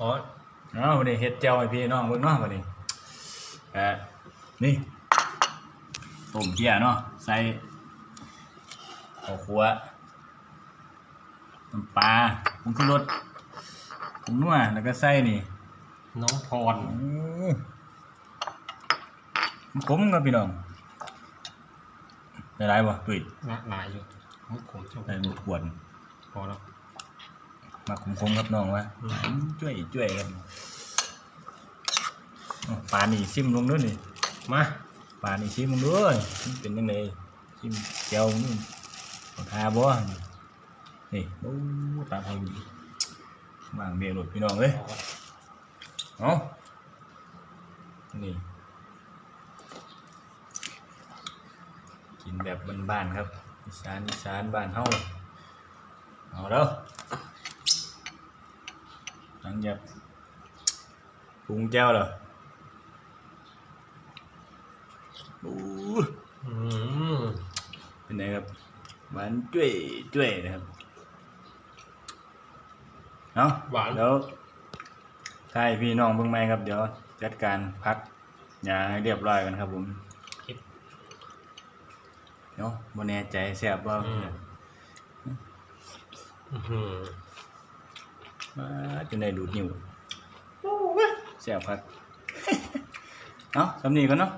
อ๋อเอาวันนี้เฮ็ดเจียวให้พี่น้องเบิ่งเนาะวันนี้เอ่อนี่ต้มเพียเนาะใส่ข้าวคั่วน้ำปลาผงชูรสผงนัวแล้วก็ใส่นี่น้องพรโอ้มันขมครับพี่น้องได้หลายบ่ตุ้ยหนาหนาอยู่มุกผมชอบได้หมดขวดพอแล้ว มาขมๆครับน้องว่าอืมช่วยช่วยกันปลาหนีซิมลงด้วยนี่มาปลาหนีซิมลงด้วยเป็นยังไงซิมเจียวนี่ราคาบ่นี่โอ้ตาไทยดีมางเบียร์หลุดพี่น้องเอ้ยเอาก่อนเอานี่กินแบบบ้านๆครับอีสานอีสานบ้านเฮาเอาแล้ว หลังจากปรุงแจ้วแล้วโอ้อืมเป็นไงครับหวานจุ้ยจุ้ยนะครับเอาหวานแล้วถ้าให้พี่น้องเบิ่งไหมครับ เดี๋ยวจัดการพักยาให้เรียบร้อยกันครับผมคิดเนาะบ่แน่ใจแซ่บบ่อืมอื้อหือ มาจนได้ดูดนิ้วแซ่บครับ เอาสำนีกันเนาะ